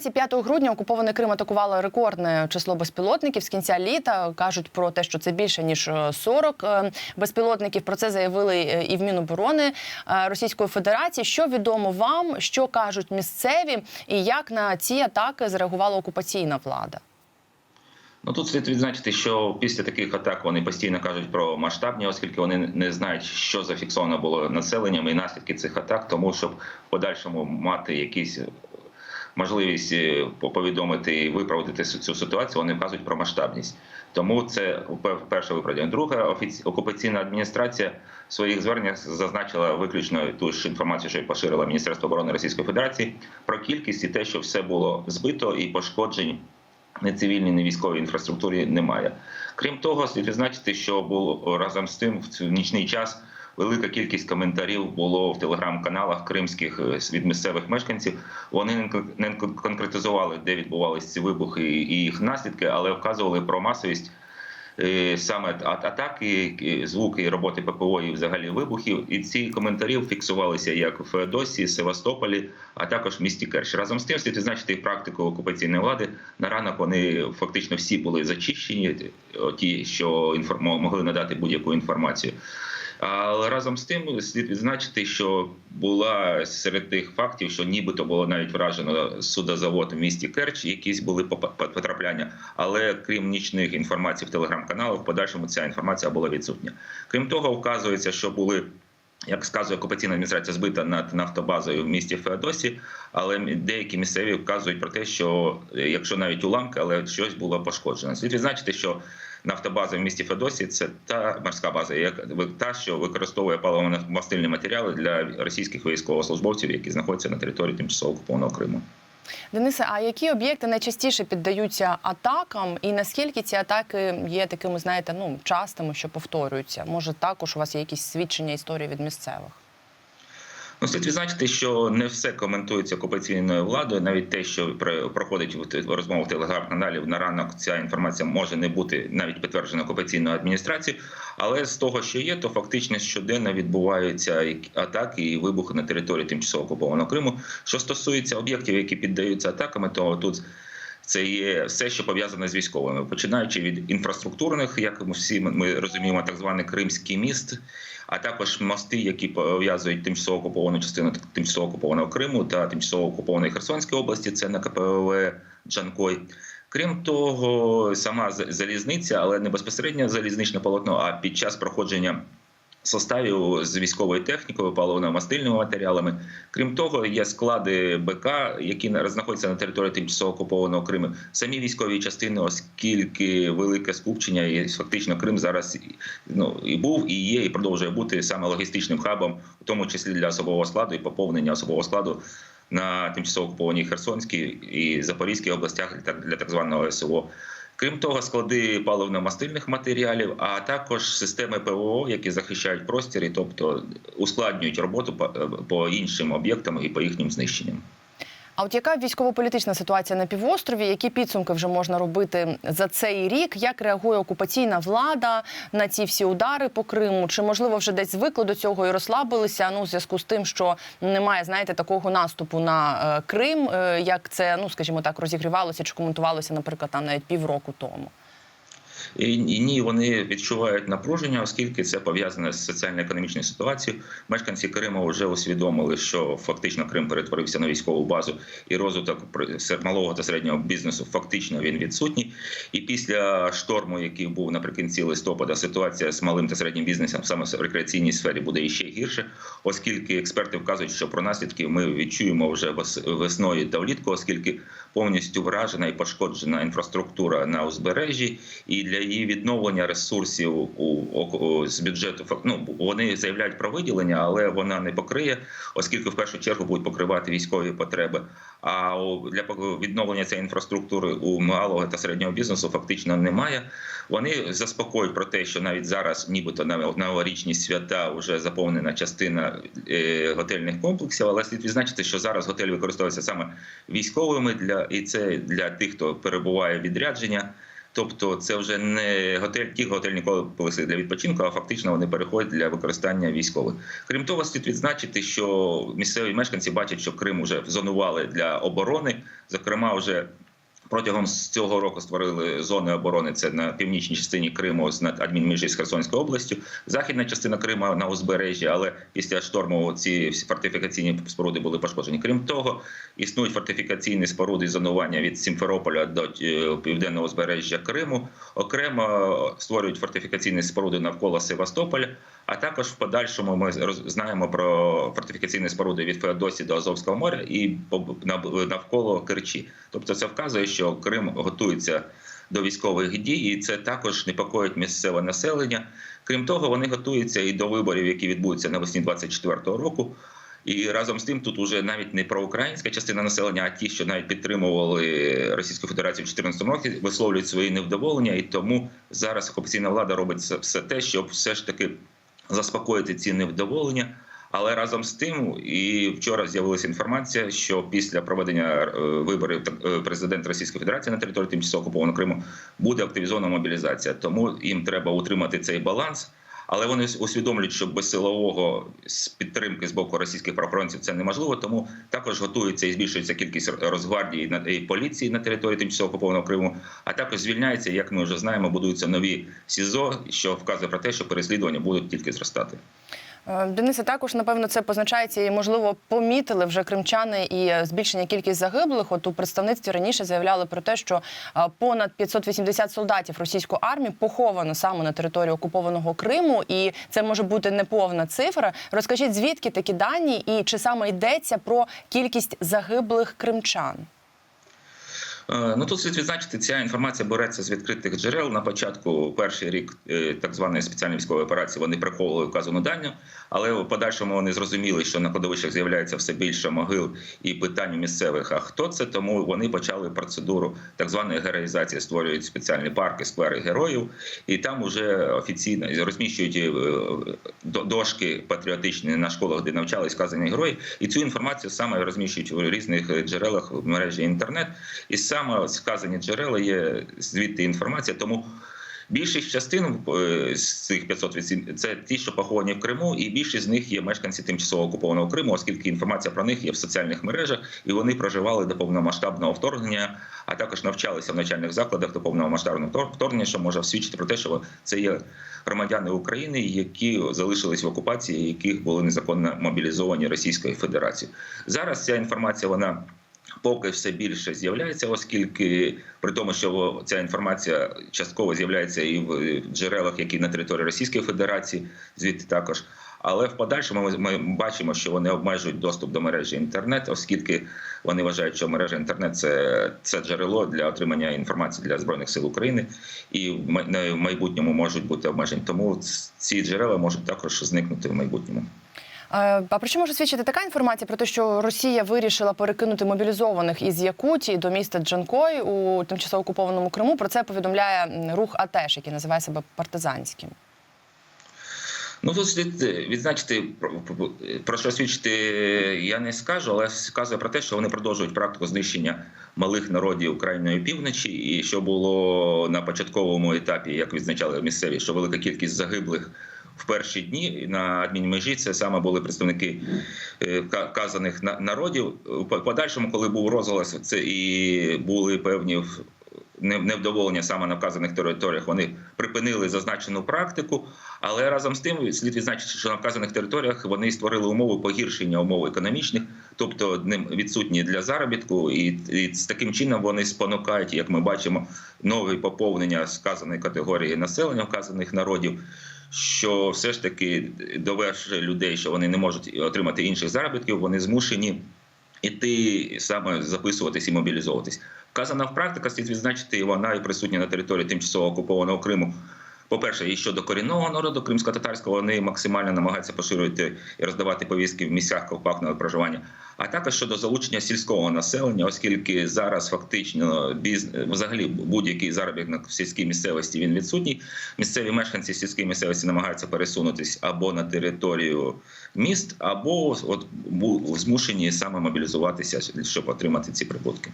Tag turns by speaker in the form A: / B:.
A: Вранці 5 грудня окупований Крим атакувало рекордне число безпілотників з кінця літа. кажуть про те, що це більше ніж е, 40 е, безпілотників. Про це заявили е, і в Міноборони е, Російської Федерації. Що відомо вам, що кажуть місцеві, і як на ці атаки зреагувала окупаційна влада?
B: Ну тут слід відзначити, що після таких атак вони постійно кажуть про масштабні, оскільки вони не знають, що зафіксовано було населенням і наслідки цих атак, тому щоб в подальшому мати якісь можливість е, повідомити і виправдати цю ситуацію, вони вказують про масштабність. Тому це перше виправдання. Друге, окупаційна адміністрація в своїх зверненнях зазначила виключно ту ж інформацію, що поширила Міністерство оборони Російської Федерації про кількість і те, що все було збито і пошкоджень не цивільній, не військовій інфраструктурі немає. Крім того, слід відзначити, що було разом з тим в нічний час. Велика кількість коментарів було в телеграм-каналах кримських від місцевих мешканців. Вони не конкретизували, де відбувалися ці вибухи і їх наслідки, але вказували про масовість саме атаки, звуки роботи ППО і взагалі вибухів. І ці коментарі фіксувалися як в Феодосії, Севастополі, а також в місті Керч. Разом з тим слід відзначити практику окупаційної влади. На ранок вони фактично всі були зачищені, ті, що могли надати будь-яку інформацію. Але разом з тим слід відзначити, що була серед тих фактів, що нібито було навіть вражено судозавод в місті Керч, якісь були потрапляння. Але крім нічних інформацій в телеграм-каналах, в подальшому ця інформація була відсутня. Крім того, вказується, що були. Як сказує окупаційна адміністрація, збита над нафтобазою в місті Феодосі, але деякі місцеві вказують про те, що якщо навіть уламки, але щось було пошкоджено. Слід відзначити, що нафтобаза в місті Феодосі це та морська база, як та, що використовує паливно-мастильні матеріали для російських військовослужбовців, які знаходяться на території тимчасово окупованого Криму.
A: Денисе, а які об'єкти найчастіше піддаються атакам, і наскільки ці атаки є такими, знаєте, ну частими, що повторюються? Може, також у вас є якісь свідчення історії від місцевих?
B: Ну, слід відзначити, що не все коментується окупаційною владою. Навіть те, що проходить в розмовах телеграм-каналів на ранок, ця інформація може не бути навіть підтверджена окупаційною адміністрацією. Але з того, що є, то фактично щоденно відбуваються атаки і вибухи на території тимчасово окупованого Криму. Що стосується об'єктів, які піддаються атаками, то тут. Це є все, що пов'язане з військовими, починаючи від інфраструктурних, як ми всі ми розуміємо, так званий Кримський міст, а також мости, які пов'язують тимчасово окуповану частину тимчасово окупованого Криму та тимчасово окупованої Херсонської області. Це на КПВ Джанкой. Крім того, сама залізниця, але не безпосередньо залізничне полотно, а під час проходження составів з військовою технікою, паливно-мастильними матеріалами. Крім того, є склади БК, які знаходяться на території тимчасово окупованого Криму. Самі військові частини, оскільки велике скупчення, і фактично Крим зараз ну і був, і є, і продовжує бути саме логістичним хабом, у тому числі для особового складу і поповнення особового складу. На тимчасово окупованій Херсонській і Запорізькій областях для так званого СО. Крім того, склади паливно-мастильних матеріалів, а також системи ПВО, які захищають простір, тобто ускладнюють роботу по, по іншим об'єктам і по їхнім знищенням.
A: А от яка військово-політична ситуація на півострові? Які підсумки вже можна робити за цей рік? Як реагує окупаційна влада на ці всі удари по Криму? Чи можливо вже десь звикли до цього і розслабилися? Ну, в зв'язку з тим, що немає, знаєте, такого наступу на е, Крим, е, як це ну, скажімо так, розігрівалося чи коментувалося, наприклад, там навіть півроку тому.
B: І ні, вони відчувають напруження, оскільки це пов'язане з соціально-економічною ситуацією. Мешканці Криму вже усвідомили, що фактично Крим перетворився на військову базу, і розвиток малого та середнього бізнесу фактично він відсутній. І після шторму, який був наприкінці листопада, ситуація з малим та середнім бізнесом саме в рекреаційній сфері буде іще гірше, оскільки експерти вказують, що про наслідки ми відчуємо вже весною та влітку, оскільки повністю вражена і пошкоджена інфраструктура на узбережжі, і для її відновлення ресурсів у, з бюджету ну, вони заявляють про виділення, але вона не покриє, оскільки в першу чергу будуть покривати військові потреби. А для відновлення цієї інфраструктури у малого та середнього бізнесу фактично немає. Вони заспокоюють про те, що навіть зараз, нібито на новорічні свята, вже заповнена частина е, готельних комплексів. Але слід відзначити, що зараз готель використовується саме військовими для і це для тих, хто перебуває відрядження Тобто, це вже не готель, ті готель ніколи комплекси для відпочинку, а фактично вони переходять для використання військових. Крім того, слід відзначити, що місцеві мешканці бачать, що Крим вже зонували для оборони. Зокрема, вже Протягом цього року створили зони оборони. Це на північній частині Криму з адмінміжі з Херсонською областю, західна частина Криму на узбережжі, але після шторму ці всі фортифікаційні споруди були пошкоджені. Крім того, існують фортифікаційні споруди зонування від Сімферополя до е, південного узбережжя Криму. Окремо створюють фортифікаційні споруди навколо Севастополя. А також в подальшому ми знаємо про фортифікаційні споруди від Феодосії до Азовського моря і навколо Керчі. Тобто, це вказує, що Крим готується до військових дій, і це також непокоїть місцеве населення. Крім того, вони готуються і до виборів, які відбудуться навесні 24-го року. І разом з тим тут уже навіть не проукраїнська частина населення, а ті, що навіть підтримували Російську Федерацію в 2014 році, висловлюють свої невдоволення, і тому зараз окупаційна влада робить все те, щоб все ж таки заспокоїти ці невдоволення. Але разом з тим, і вчора з'явилася інформація, що після проведення е, виборів е, президента Російської Федерації на території тимчасово окупованого Криму буде активізована мобілізація. Тому їм треба утримати цей баланс. Але вони усвідомлюють, що без силового підтримки з боку російських правоохоронців це неможливо. Тому також готується і збільшується кількість розгвардії і поліції на території тимчасово окупованого Криму. А також звільняється, як ми вже знаємо, будуються нові СІЗО, що вказує про те, що переслідування будуть тільки зростати.
A: Е, Денисе, також напевно це позначається і можливо помітили вже кримчани і збільшення кількість загиблих. От у представництві раніше заявляли про те, що е, понад 580 солдатів російської армії поховано саме на території окупованого Криму, і це може бути неповна цифра. Розкажіть, звідки такі дані, і чи саме йдеться про кількість загиблих кримчан?
B: Е, Ну тут слід відзначити, ця інформація береться з відкритих джерел. На початку перший рік е, так званої спеціальної військової операції вони приховували вказану дані, але в подальшому вони зрозуміли, що на кладовищах з'являється все більше могил і питань місцевих. А хто це? Тому вони почали процедуру так званої героїзації, створюють спеціальні парки, сквери героїв, і там уже офіційно розміщують е, дошки патріотичні на школах, де навчались вказані герої. І цю інформацію саме розміщують у різних джерелах в мережі інтернет. І саме сказані джерела є звідти інформація. Тому більшість частин е, з цих 508 – це ті, що поховані в Криму, і більшість з них є мешканці тимчасово окупованого Криму, оскільки інформація про них є в соціальних мережах, і вони проживали до повномасштабного вторгнення, а також навчалися в навчальних закладах до повномасштабного вторгнення, що може свідчити про те, що це є громадяни України, які залишились в окупації, яких були незаконно мобілізовані Російською Федерацією. Зараз ця інформація вона. Поки все більше з'являється, оскільки при тому, що ця інформація частково з'являється і в джерелах, які на території Російської Федерації, звідти також. Але в подальшому ми, бачимо, що вони обмежують доступ до мережі інтернет, оскільки вони вважають, що мережа інтернет це, це джерело для отримання інформації для збройних сил України, і в майбутньому можуть бути обмежені. Тому ці джерела можуть також зникнути в майбутньому.
A: Е, А про що може свідчити така інформація про те, що Росія вирішила перекинути мобілізованих із Якутії до міста Джанкой у тимчасово окупованому Криму? Про це повідомляє рух АТЕШ, який називає себе партизанським.
B: Ну тут слід відзначити про, що свідчити я не скажу, але сказує про те, що вони продовжують практику знищення малих народів крайньої півночі, і що було на початковому етапі, як відзначали місцеві, що велика кількість загиблих. В перші дні на адмінмежі це саме були представники е, ка- казаних на- народів. По- подальшому, коли був розголос, це і були певні невдоволення саме на вказаних територіях. Вони припинили зазначену практику, але разом з тим слід відзначити, що на вказаних територіях вони створили умови погіршення умов економічних, тобто ним відсутні для заробітку, і, і з таким чином вони спонукають, як ми бачимо, нове поповнення сказаної категорії населення вказаних народів. Що все ж таки довершує людей, що вони не можуть отримати інших заробітків, вони змушені іти саме записуватись і мобілізовуватись. Вказана в практика слід відзначити, вона і присутня на території тимчасово окупованого Криму. По-перше, і щодо корінного народу кримсько-татарського, вони максимально намагаються поширювати і роздавати повістки в місцях компактного проживання, а також щодо залучення сільського населення, оскільки зараз фактично біз... взагалі будь-який заробіток в сільській місцевості він відсутній. Місцеві мешканці сільської місцевості намагаються пересунутись або на територію міст, або от змушені саме мобілізуватися, щоб отримати ці прибутки.